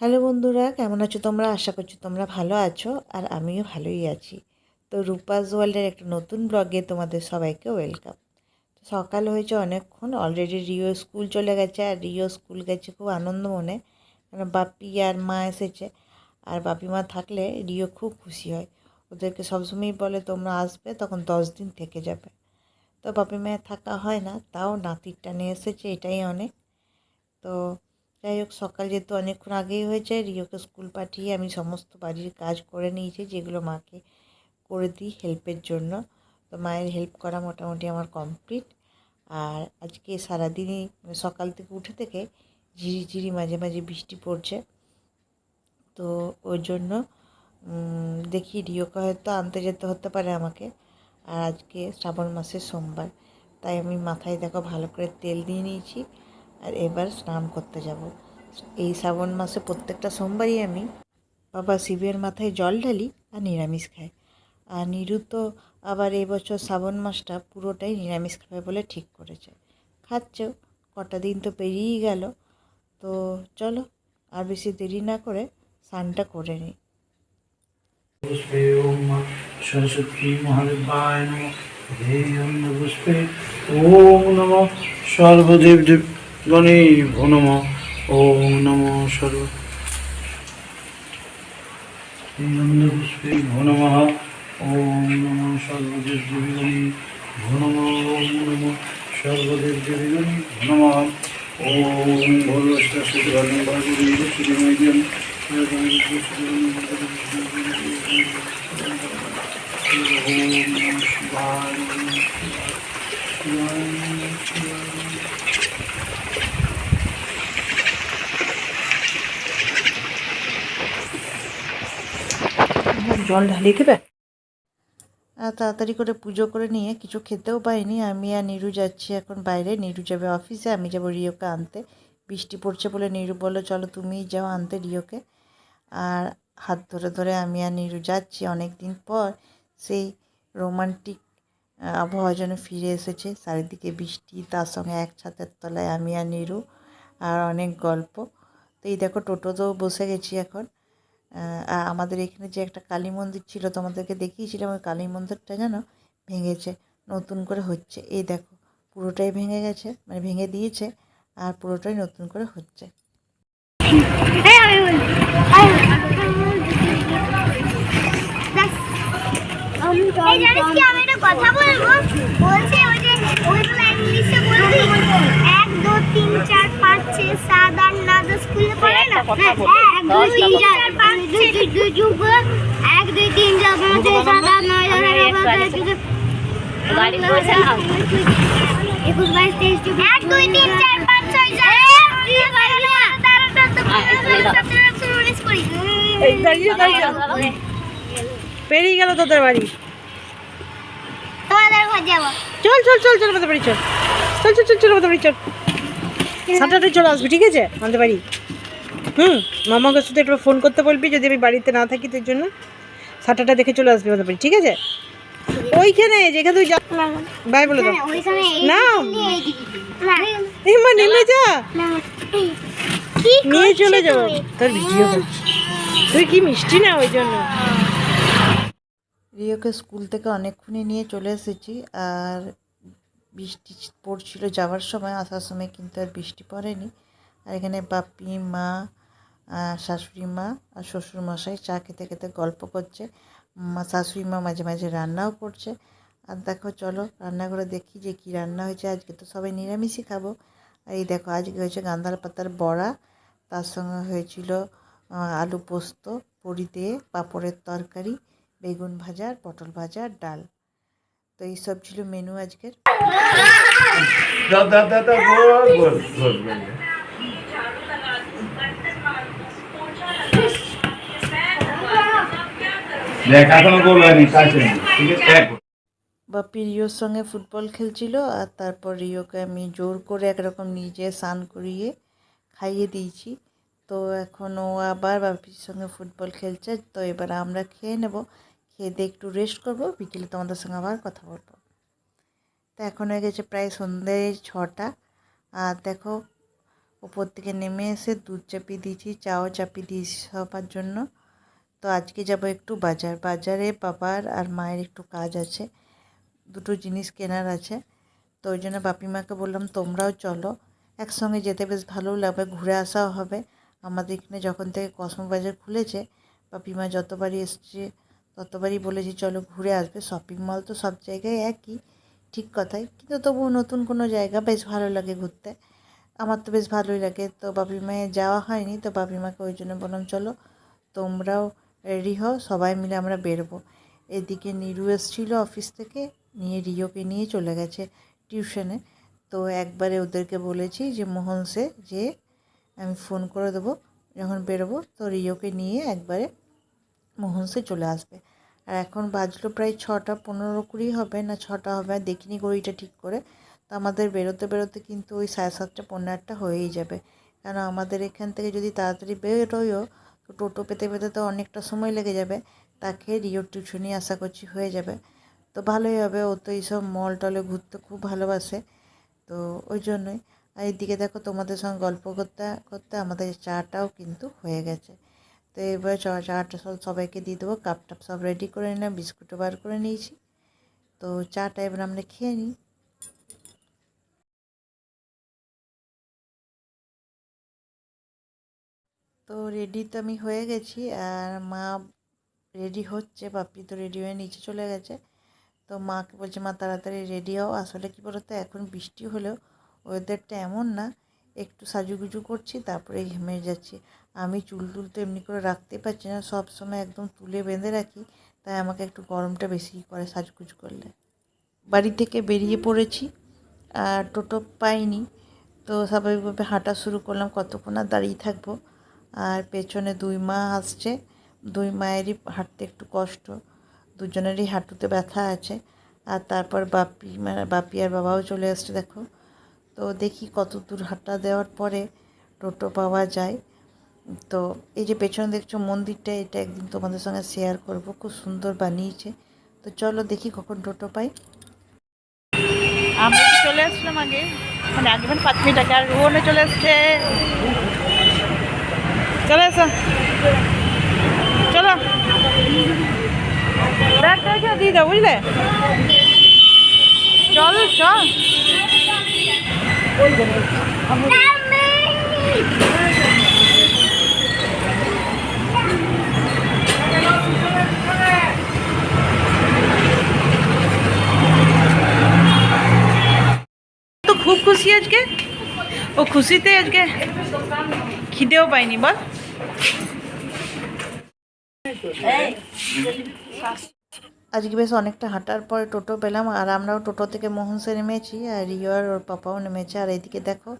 Hello বন্ধুরা, কেমন আছো তোমরা? আশা করছি তোমরা ভালো আছো আর আমিও ভালোই আছি। তো রূপাস ওয়ার্ল্ডের একটা নতুন ব্লগে তোমাদের সবাইকে ওয়েলকাম। সকাল হয়েছে অনেকক্ষণ অলরেডি রিও স্কুল চলে গেছে আর রিও স্কুল গেছে খুব আনন্দ মনে। কারণ বাপি আর মা এসেছে আর বাপি মা থাকলে রিও খুব খুশি হয়। ওদেরকে সবসময়ই বলে, তোমরা আসবে তখন দশ দিন থেকে যাবে। তো বাপি মায়ের থাকা হয় না, তাও নাতিরটা নিয়ে এসেছে, এটাই অনেক। তো যাই হোক, সকাল যেহেতু অনেকক্ষণ আগেই হয়েছে, রিওকে স্কুল পাঠিয়ে আমি সমস্ত বাড়ির কাজ করে নিয়েছি, যেগুলো মাকে করে দিই হেল্পের জন্য। তো মায়ের হেল্প করা মোটামুটি আমার কমপ্লিট। আর আজকে সারাদিনই মানে সকাল থেকে উঠে থেকে ঝিরিঝিরি, মাঝে মাঝে বৃষ্টি পড়ছে। তো ওই জন্য দেখি রিওকে হয়তো আনতে যেতে হতে পারে আমাকে। আর আজকে শ্রাবণ মাসের সোমবার, তাই আমি মাথায় দেখো ভালো করে তেল দিয়ে নিয়েছি। আর এবার স্নান করতে যাব। এই শ্রাবণ মাসে প্রত্যেকটা সোমবারই আমি বাবা শিবের মাথায় জল ঢালি আর নিরামিষ খাই। আর নিরু তো আবার এবছর শ্রাবণ মাসটা পুরোটাই নিরামিষ খাবে বলে ঠিক করেছে। খাচ্ছেও কটা দিন তো পেরিয়েই গেল। তো চলো, আর বেশি দেরি না করে স্নানটা করে নিই। সরস্বতী মহাদেবায় নম। হে ওম নম। সর্বদেব দেব গণেভ্যো নম ও নম সর্ব। নন্দপুষ্পে ভো নম ওম নম সর্বদেবী ভো নম ওম নম সর্বদেবী জল ঢালিয়ে দেবে? তাড়াতাড়ি করে পুজো করে নিয়ে, কিছু খেতেও পাইনি। আমি আর নিরু যাচ্ছি এখন বাইরে। নিরু যাবে অফিসে, আমি যাব রিওকে আনতে। বৃষ্টি পড়ছে বলে নিরু বলল, চলো তুমিই যাও আনতে রিওকে। আর হাত ধরে ধরে আমি আর নিরু যাচ্ছি। অনেক দিন পর সেই রোমান্টিক আবহাওয়া যেন ফিরে এসেছে। চারিদিকে বৃষ্টি, তার সঙ্গে এক ছাতের তলায় আমি আর নিরু আর অনেক গল্প। তো এই দেখো, টোটোতেও বসে গেছি এখন। আমাদের এখানে যে একটা কালী মন্দির ছিল, তোমাদেরকে দেখিয়েছিলাম, ওই কালী মন্দিরটা যেন ভেঙেছে, নতুন করে হচ্ছে। এই দেখো, পুরোটাই ভেঙে গেছে মানে ভেঙে দিয়েছে, আর পুরোটাই নতুন করে হচ্ছে। পড়ে না এক দুই তিন চার পাঁচ ছয় দুই দুই যুগ এক দুই তিন চার পাঁচ ছয় সাত আট নয় দশ এগারো বারো তেরো চৌদ্দ গাড়ি বসে না? একুশ বাইশ তেইশ চব্বিশ এক দুই তিন চার পাঁচ ছয় সাত তেরো চৌদ্দ পনেরো ষোলো সতেরো আঠারো উনিশ কুড়ি। পেরিয়ে গেল তোদের বাড়ি। চল চল চল চল আমাদের বাড়ি চল। চল চল চল চল আমাদের বাড়ি চল। সাতটাতে চলে আসবি ঠিক আছে? আমাদের বাড়ি। হুম মামাকে শুধু একটু ফোন করতে বলবি, যদি আমি বাড়িতে না থাকি তোর জন্য। সাতটাটা দেখে চলে আসবি আমাদের ঠিক আছে? ওইখানে, যেখানে তুই যা বাই বলে দাও। না। না এই মা নেমে যা। নিয়ে চলে যাব। তোর ভিডিও তুই কি মিষ্টি না ওই জন্য? রিওকে স্কুল থেকে অনেকক্ষণই নিয়ে চলে এসেছি, আর বৃষ্টি পড়ছিল যাওয়ার সময়, আসার সময় কিন্তু আর বৃষ্টি পড়েনি। আর এখানে বাপি, মা শাশুড়ি মা আর শ্বশুর মশাই চা খেতে খেতে গল্প করছে। শাশুড়ি মা মাঝে মাঝে রান্নাও করছে। আর দেখো, চলো রান্না করে দেখি যে কী রান্না হয়েছে। আজকে তো সবাই নিরামিষই খাব। আর এই দেখো, আজকে হয়েছে গান্ধার পাতার বড়া। তার সঙ্গে হয়েছিল আলু পোস্ত বড়ি দিয়ে পাঁপড়ের তরকারি, বেগুন ভাজা, পটল ভাজা, ডাল। তো এইসব ছিল মেনু আজকের। বাপি রিওর সঙ্গে ফুটবল খেলছিল আর তারপর রিওকে আমি জোর করে একরকম নিজে স্নান করিয়ে খাইয়ে দিয়েছি। তো এখন ও আবার বাপির সঙ্গে ফুটবল খেলছে, তো এবার আমরা খেয়ে নেব। খেয়ে দিয়ে একটু রেস্ট করব, বিকেলে তোমাদের সঙ্গে আবার কথা বলব। তো এখন হয়ে গেছে প্রায় সন্ধ্যে ছটা। আর দেখো ওপর থেকে নেমে এসে দুধ চাপিয়ে দিয়েছি, চাও চাপিয়ে দিয়েছি সবার জন্য। তো আজকে যাব একটু বাজার। বাজারে বাবার আর মায়ের একটু কাজ আছে, দুটো জিনিস কেনার আছে। তো ওই জন্য বাপি মাকে বললাম, তোমরাও চলো, একসঙ্গে যেতে বেশ ভালোও লাগবে, ঘুরে আসাও হবে। আমাদের এখানে যখন থেকে কসমো বাজার খুলেছে, বাপি মা যতবারই এসছে, ততবারই বলেছি, চলো ঘুরে আসবে। শপিং মল তো সব জায়গায় একই, ঠিক কথাই। কিন্তু তবুও নতুন কোনো জায়গা বেশ ভালো লাগে ঘুরতে। আমার তো বেশ ভালোই লাগে। তো বাপি মায়ের যাওয়া হয়নি, তো বাপি মাকে ওই জন্য বললাম, চলো, তোমরাও রেডি হও সবাই মিলে আমরা বেরবো। এদিকে নিরু এসেছিল অফিস থেকে, নিয়ে রিওকে নিয়ে চলে গেছে টিউশনে তো একবারে ওদেরকে বলেছি যে মোহনসে যে, আমি ফোন করে দেবো যখন বেরোবো। তো রিওকে নিয়ে একবারে মোহনসে চলে আসবে। আর এখন বাজলো প্রায় ছটা পনেরো কুড়ি হবে, না ছটা হবে দেখিনি ঘড়িটা ঠিক করে। তো আমাদের বেরোতে বেরোতে কিন্তু ওই সাড়ে সাতটা পনেরো আটটা হয়েই যাবে। কেন আমাদের এখান থেকে যদি তাড়াতাড়ি বেরোয়ও তো টোটো পেতে পেতে তো অনেকটা সময় লেগে যাবে। তাকে রিও টিউশনই আশা করছি হয়ে যাবে। তো ভালোই হবে, ও তো এইসব মল টলে ঘুরতে খুব ভালোবাসে। তো ওই জন্যই। আর এইদিকে দেখো, তোমাদের সঙ্গে গল্প করতে করতে আমাদের চাটাও কিন্তু হয়ে গেছে। তো এবার চাটা সব সবাইকে দিয়ে দেবো। কাপ টাপ সব রেডি করে নিলাম, বিস্কুটও বার করে নিয়েছি। তো চাটা এবার আমরা খেয়ে নিই। তো রেডি তো আমি হয়ে গেছি, আর মা রেডি হচ্ছে, বাপি তো রেডি হয়ে নিচে চলে গেছে। তো মাকে বলছে, মা, তাড়াতাড়ি রেডি হও। আসলে কী বলতো, এখন বৃষ্টি হলেও ওয়েদারটা এমন না। একটু সাজুগুজু করছি, তারপরে ঘেমে যাচ্ছি। আমি চুল টুল তো এমনি করে রাখতে পারছি না, সব সময় একদম তুলে বেঁধে রাখি। তাই আমাকে একটু গরমটা বেশি করে সাজুগুজু করলে। বাড়ি থেকে বেরিয়ে পড়েছি, আর টোটো পাইনি। তো স্বাভাবিকভাবে হাঁটা শুরু করলাম, কতক্ষণ আর দাঁড়িয়ে থাকব? আর পেছনে দুই মা আসছে। দুই মায়েরই হাঁটতে একটু কষ্ট। দুজনেরই হাঁটুতে ব্যথা আছে। আর তারপর বাপি মানে বাপি আর বাবাও চলে আসছে, দেখো। তো দেখি কত দূর হাঁটা দেওয়ার পরে টোটো পাওয়া যায়। তো এই যে পেছনে দেখছ মন্দিরটা, এটা একদিন তোমাদের সঙ্গে শেয়ার করব। খুব সুন্দর বানিয়েছে। তো চলো দেখি কখন টোটো পাই। আমরা তো চলে আসলাম আগে। মানে আগে মানে পাঁচ মিনিট আগে। আর রুহনে চলে এসছে চলে এসো চলো ব্যাগটা এখানে দিয়ে দাও বুঝলে চল চল তো খুব খুশি আজকে ও খুশিতে আজকে খিদেও পাইনি বল। আজকে বেশ অনেকটা হাঁটার পরে টোটো পেলাম, আর আমরাও টোটো থেকে মোহনসে নেমেছি, আর রিও আর ওর পাপাও নেমেছে, আর এইদিকে দেখো,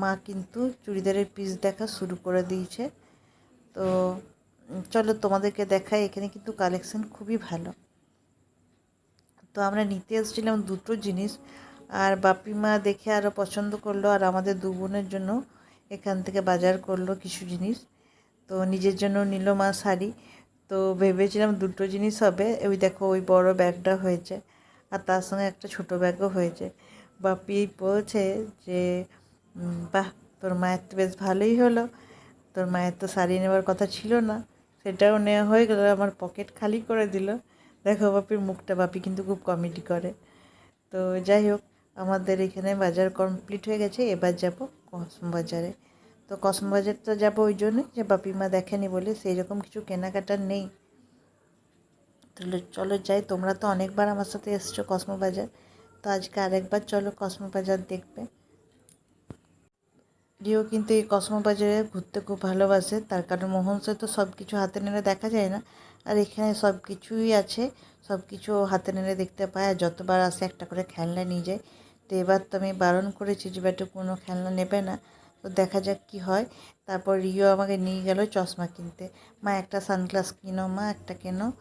মা কিন্তু চুড়িদারের পিস দেখা শুরু করে দিয়েছে। তো চলো তোমাদেরকে দেখাই, এখানে কিন্তু কালেকশন খুবই ভালো। তো আমরা নিতে এসেছিলাম দুটো জিনিস আর বাপি মা দেখে আরও পছন্দ করল আর আমাদের দু বোনের জন্য এখান থেকে বাজার করল কিছু জিনিস। তো নিজের জন্য নিল মা শাড়ি। তো ভেবেছিলাম দুটো জিনিস হবে। ওই দেখো, ওই বড় ব্যাগটা হয়েছে আর তার সঙ্গে একটা ছোট ব্যাগও হয়েছে। বাপি বলছে যে বাহ, তোর মায়ের তো বেশ ভালোই হলো। তোর মায়ের তো শাড়ি নেওয়ার কথা ছিল না। সেটাও নেওয়া হয়ে গেল, আমার পকেট খালি করে দিল। দেখো বাপির মুখটা, বাপি কিন্তু খুব কমেডি করে। তো যাই হোক আমাদের এখানে বাজার কমপ্লিট হয়ে গেছে, এবার যাব কসম বাজারে তো কসম বাজার তো যাব ওই জন্যই যে বাপিমা দেখেনি বলে সেই রকম কিছু কেনাকাটার নেই। তাহলে চলো যাই, তোমরা তো অনেকবার আমার সাথে এসছো কসমো বাজার তো আজকে আরেকবার চলো কসমো বাজার দেখবে। রিও কিন্তু এই কসমো বাজারে ঘুরতে খুব ভালোবাসে, তার কারণ মোহনসে তো সব কিছু হাতে নেড়ে দেখা যায় না। আর এখানে সব কিছুই আছে সব কিছু হাতে নেড়ে দেখতে পায়, আর যতবার আসে একটা করে খেলনা নিয়ে যায়। তো এবার তো আমি বারণ করেছি যে বেটু কোনো খেলনা নেবে না। তো দেখা যাক কি হয়। তারপর রিও আমাকে নিয়ে গেল চশমা কিনতে। মা, একটা সানগ্লাস কিনো, মা, একটা কেনো।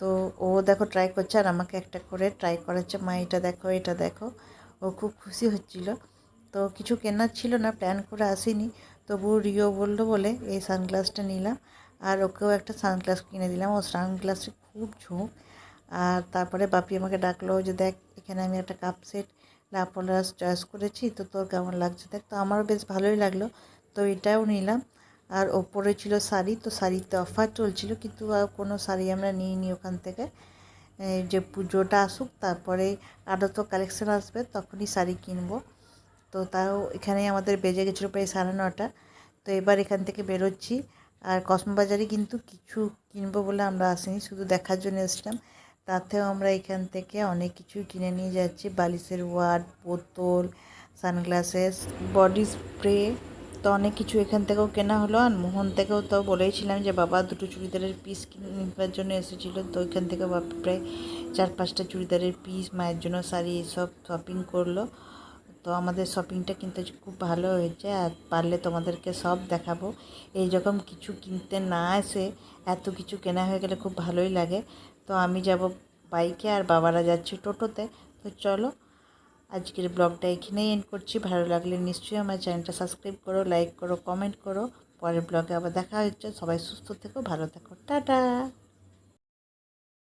তো ও দেখো ট্রাই করছে আর আমাকে একটা করে ট্রাই করাচ্ছে। মা, এটা দেখো এটা দেখো। ও খুব খুশি হচ্ছিল। তো কিছু কেনার ছিল না প্ল্যান করে আসিনি। তবু রিও বলল বলে, এই সানগ্লাসটা নিলাম। আর ওকেও একটা সানগ্লাস কিনে দিলাম। ও সানগ্লাসে খুব ঝোঁক। আর তারপরে বাপি আমাকে ডাকলো যে, দেখ, এখানে আমি একটা কাপ সেট লাপলাস চয়েস করেছি, তো তোর কেমন লাগছে? দেখ, তো আমারও বেশ ভালোই লাগল। তো এটাও নিলাম। আর ওপরে ছিল শাড়ি, তো শাড়িতে অফার চলছিল, কিন্তু আর কোনো শাড়ি আমরা নিইনি ওখান থেকে। যে পুজোটা আসুক, তারপরে আরও তো কালেকশন আসবে, তখনই শাড়ি কিনবো। তো তাও এখানেই আমাদের বেজে গেছিল প্রায় সাড়ে নটা। তো এবার এখান থেকে বেরোচ্ছি। আর কসমবাজারে কিন্তু কিছু কিনবো বলে আমরা আসিনি, শুধু দেখার জন্য এসেছিলাম। তাতেও আমরা এখান থেকে অনেক কিছুই কিনে নিয়ে যাচ্ছি। বালিশের ওয়ার্ড, বোতল, সানগ্লাসেস, বডি স্প্রে তো অনেক কিছু এখান থেকেও কেনা হলো। আর মোহন থেকেও তো বলেইছিলাম যে, বাবা দুটো চুড়িদারের পিস নেবার জন্য এসেছিল। তো ওইখান থেকে বাবা প্রায় চার পাঁচটা চুড়িদারের পিস মায়ের জন্য শাড়ি এসব শপিং করল। তো আমাদের শপিংটা কিন্তু খুব ভালো হয়েছে। আর পারলে তোমাদেরকে সব দেখাবো। এই রকম কিছু কিনতে না এসে এত কিছু কেনা হয়ে গেলে খুব ভালোই লাগে। তো আমি যাব বাইকে আর বাবারা যাচ্ছে টোটোতে। তো চলো, আজকের ব্লগটা এখানেই এন্ড করছি। ভালো লাগলে নিশ্চয়ই আমার চ্যানেলটা সাবস্ক্রাইব করো লাইক করো কমেন্ট করো। পরের ব্লগে আবার দেখা হচ্ছে। সবাই সুস্থ থেকো, ভালো থেকো। টাটা!